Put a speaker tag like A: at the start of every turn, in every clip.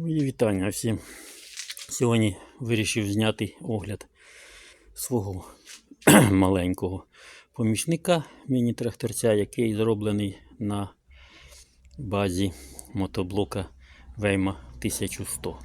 A: Мої вітання всім. Сьогодні вирішив зняти огляд свого маленького помічника міні-тракторця, який зроблений на базі мотоблока Вейма 1100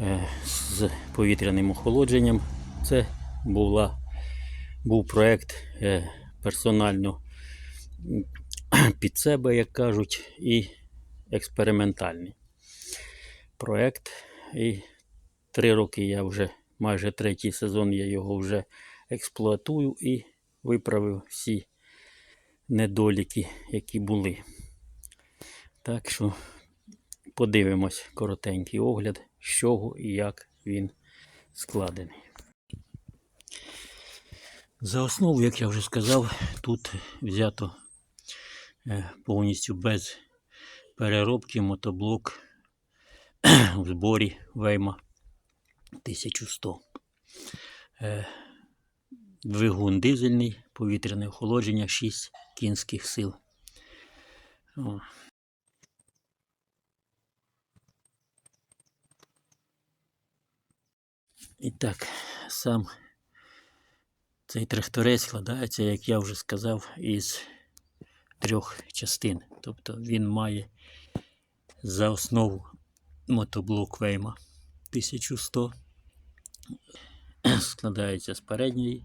A: Е, з повітряним охолодженням. Це була, був проект е, персонально під себе, як кажуть, і експериментальний проект. І три роки я вже, майже третій сезон я його вже експлуатую і виправив всі недоліки, які були. Так що подивимось коротенький огляд, з чого і як він складений. За основу, як я вже сказав, тут взято е, повністю без переробки мотоблок в зборі Вейма 1100. Е, Двигун дизельний, повітряне охолодження 6 кінських сил. І так, сам цей тракторець складається, як я вже сказав, із трьох частин. Тобто він має за основу мотоблок Вейма 1100. Складається з передньої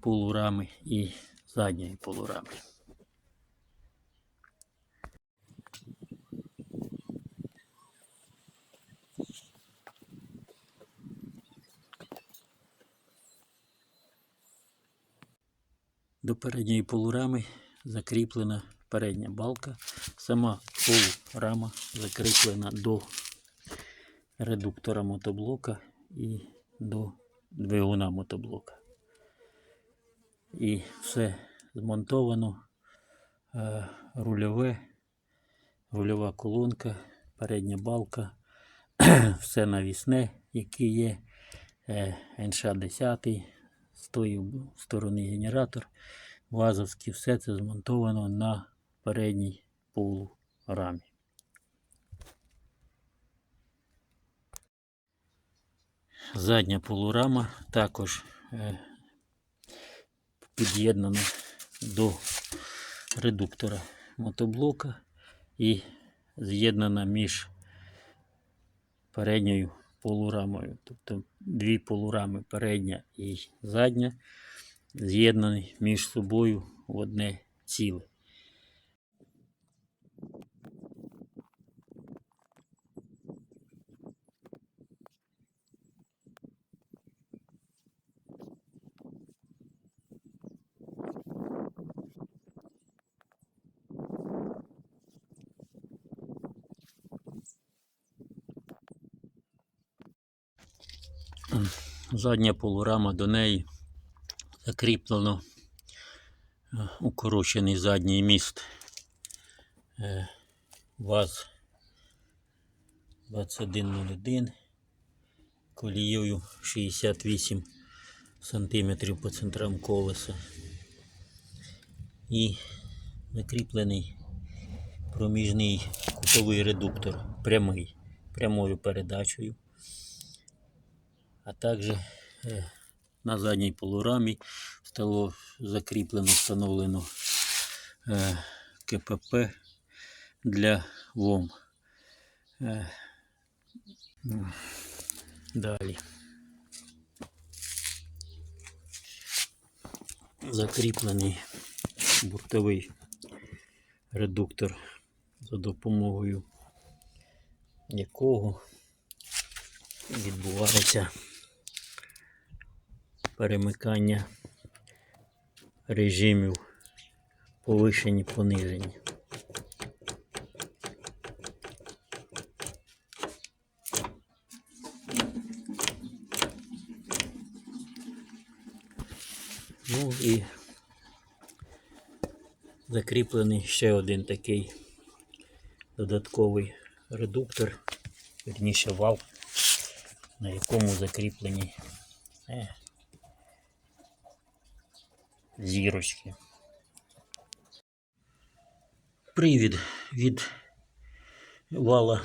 A: полурами і задньої полурами. До передньої полурами закріплена передня балка. Сама полурама закріплена до редуктора мотоблока і до двигуна мотоблока. І все змонтовано е, рульове, рульова колонка, передня балка, все навісне, яке є е, НШ-10, з тої сторони генератор, вазовський, все це змонтовано на передній полурамі. Задня полурама також е, під'єднана до редуктора мотоблока і з'єднана між передньою полурамою. Тобто дві полурами передня і задня з'єднані між собою в одне ціле. Задня полурама до неї закріплено е, укорочений задній міст. Е, ВАЗ 2101 колією 68 см по центрам колеса. І закріплений проміжний кутовий редуктор прямий, прямою передачею а також е, на задній полурамі стало закріплено, встановлено е, КПП для ВОМ. Е, ну, Далі. Закріплений буртовий редуктор, за допомогою якого відбувається перемикання режимів повишені понижені. Ну і закріплений ще один такий додатковий редуктор, вірніше вал, на якому закріплені е, зірочки. Привід від вала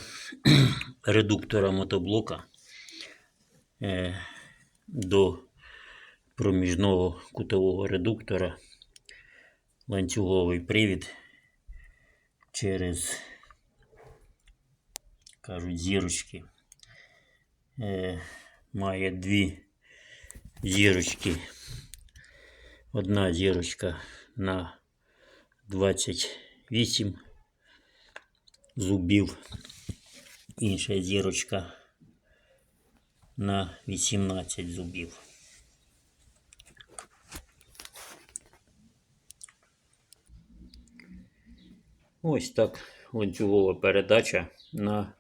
A: редуктора мотоблока е, до проміжного кутового редуктора ланцюговий привід через кажуть зірочки. Е, має дві зірочки. Одна зірочка на 28 зубів, інша зірочка на 18 зубів. Ось так ланцюгова передача на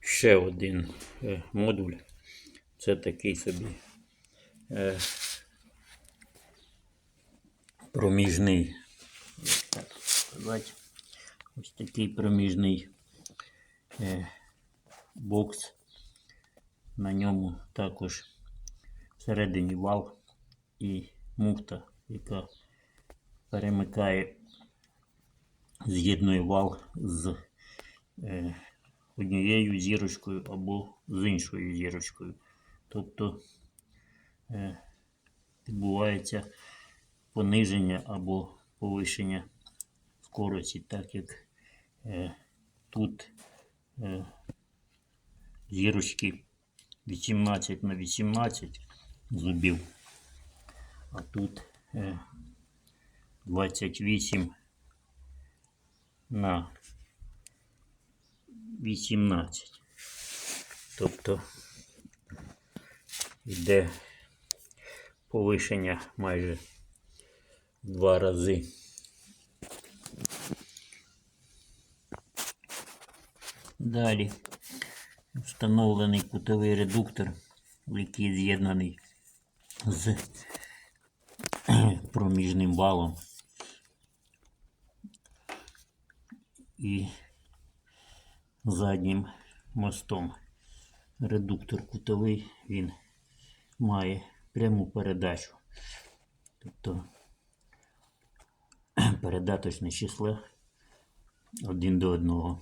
A: ще один е, модуль. Це такий собі е, проміжний. ось такий проміжний е, бокс. На ньому також всередині вал і муфта, яка перемикає, з'єднує вал з е, однією зірочкою або з іншою зірочкою. Тобто е, відбувається пониження або повищення скорості, так як е, тут е, зірочки 18 на 18 зубів, а тут е, 28 на 18. Тобто йде повишення майже два рази. Далі встановлений кутовий редуктор, який з'єднаний з проміжним валом. І заднім мостом. Редуктор кутовий він має пряму передачу. Тобто передаточне число один до одного.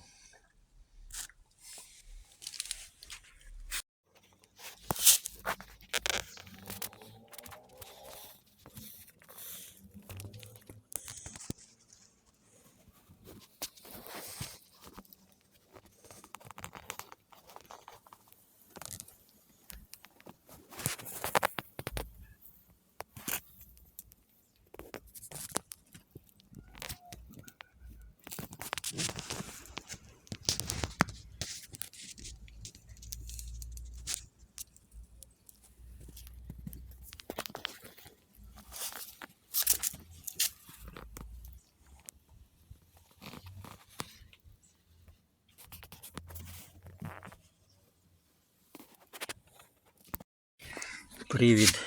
A: Привід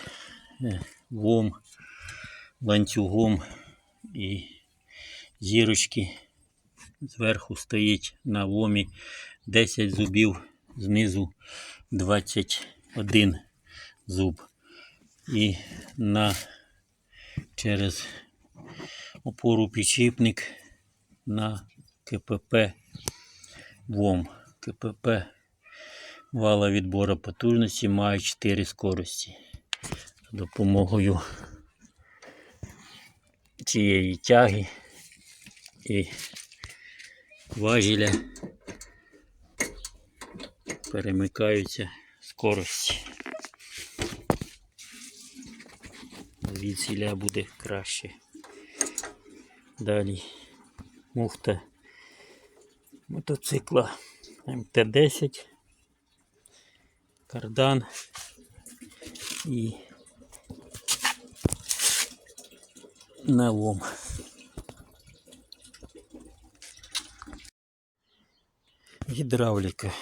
A: е, вом, ланцюгом і зірочки. Зверху стоїть на вомі 10 зубів, знизу 21 зуб. І на через опору підшипник на КПП ВОМ. КПП вала відбору потужності має 4 скорості. За допомогою цієї тяги і важеля перемикаються скорості. Звідсіля буде краще. Далі муфта мотоцикла МТ-10, кардан і налом. Гідравліка.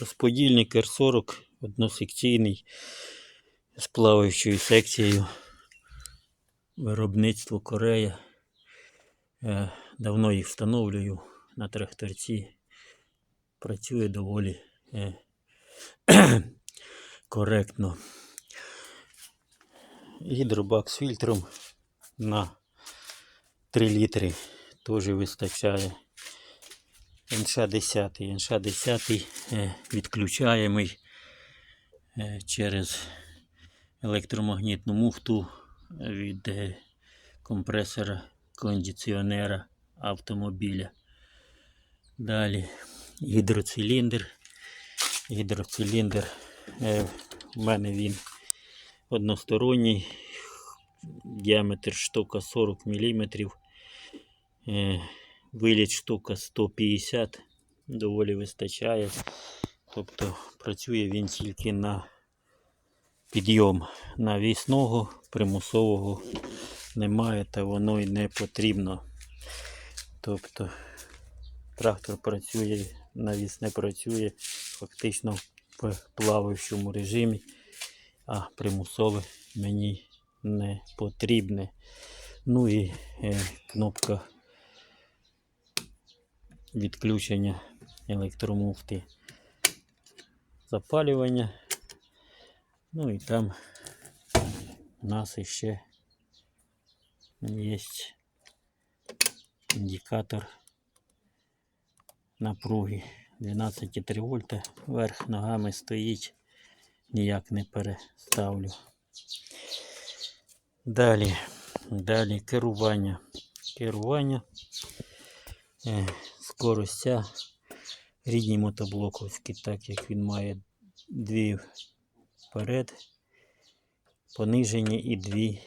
A: Розподільник R40 односекційний з плаваючою секцією. Виробництво Корея. Е, Давно їх встановлюю на тракторці. Працює доволі коректно. Гідробак з фільтром на 3 літри теж вистачає. НШ-10. НШ-10 е, відключаємий е, через електромагнітну муфту від е, компресора кондиціонера автомобіля. Далі гідроциліндр. Гідроциліндр. Е, У мене він односторонній. Діаметр штука 40 мм. Виліт штука 150 доволі вистачає. Тобто працює він тільки на підйом навісного, примусового немає та воно й не потрібно. Тобто трактор працює, навіс не працює фактично плаваючому режимі, а примусове мені не потрібне. Ну і е, кнопка відключення електромуфти запалювання. Ну і там у нас ще є індикатор напруги 12,3 вольта. Верх ногами стоїть, ніяк не переставлю. Далі, далі керування. Керування. Е, скоростя рідні мотоблоковські, так як він має дві вперед, понижені і дві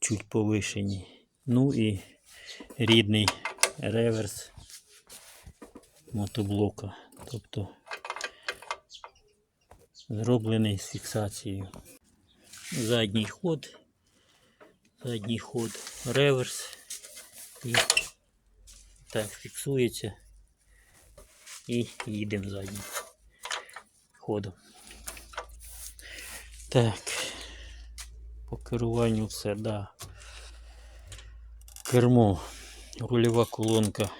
A: чуть повишені. Ну і рідний реверс мотоблока. Тобто зроблений з фіксацією. Задній ход, задній ход, реверс і так фіксується і їдемо заднім ходом. Так, по керуванню все, да. Кермо, рульова колонка,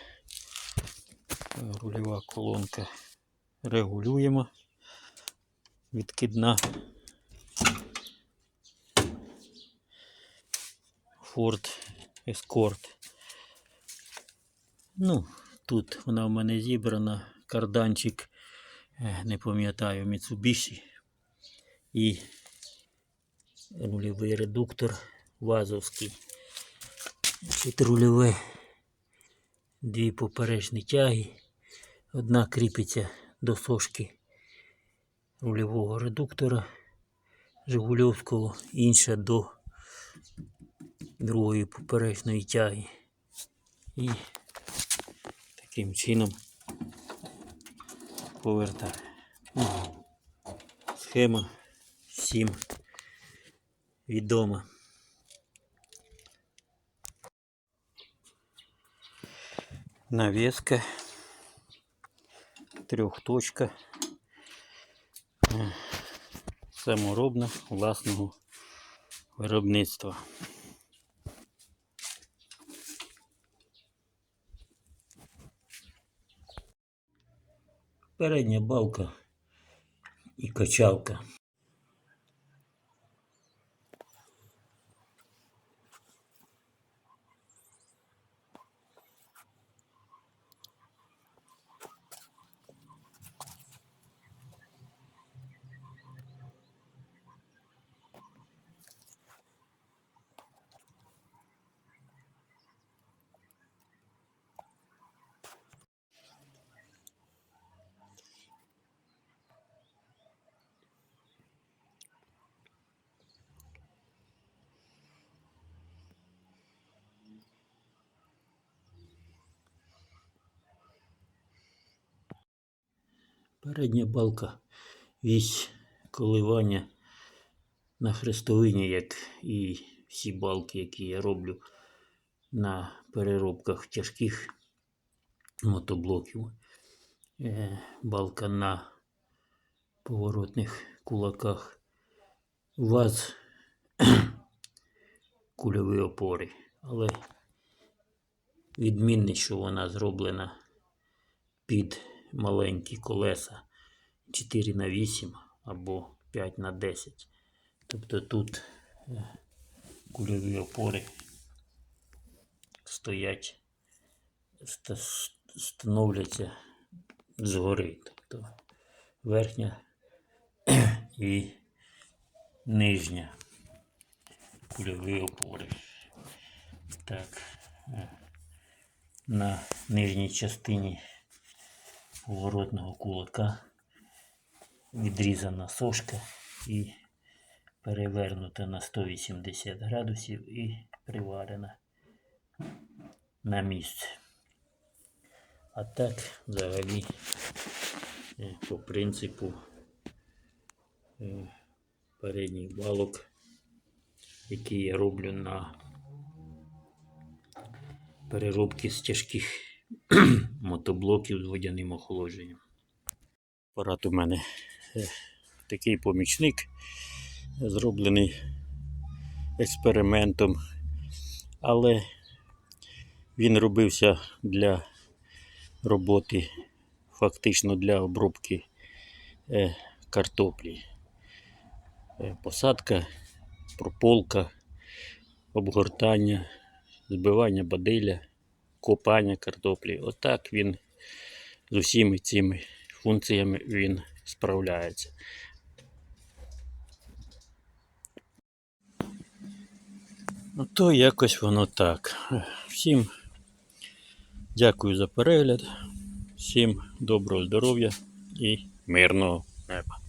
A: рульова колонка регулюємо. Відкидна. Ford Escort. Ну, тут вона в мене зібрана, карданчик, е, не пам'ятаю, Mitsubishi і рульовий редуктор вазовський. Тут рульове дві поперечні тяги. Одна кріпиться до сошки рульового редуктора Жигульовського, інша до другої поперечної тяги. І таким чином повертаю. Ну, Схема всім відома. Навеска трьохточка точках саморобна власного виробництва. Передня балка і качалка. Передня балка вісь коливання на хрестовині, як і всі балки, які я роблю на переробках тяжких мотоблоків. Е, Балка на поворотних кулаках. ВАЗ кульові опори. Але відмінне, що вона зроблена під маленькі колеса 4 на 8 або 5 на 10. Тобто тут е, кульові опори стоять становляться згори. Тобто верхня і нижня кульові опори. Так. е, На нижній частині поворотного кулака відрізана сошка і перевернута на 180 градусів і приварена на місце. А так, взагалі, е, по принципу е, передніх балок, які я роблю на переробки з тяжких мотоблоків з водяним охолодженням. Апарат у мене е, такий помічник, зроблений експериментом, але він робився для роботи, фактично для обробки е, картоплі. Е, посадка, прополка, обгортання, збивання бадиля, копання картоплі. Отак він з усіма цими функціями він справляється. Ну, то якось воно так. Всім дякую за перегляд, всім доброго здоров'я і мирного неба.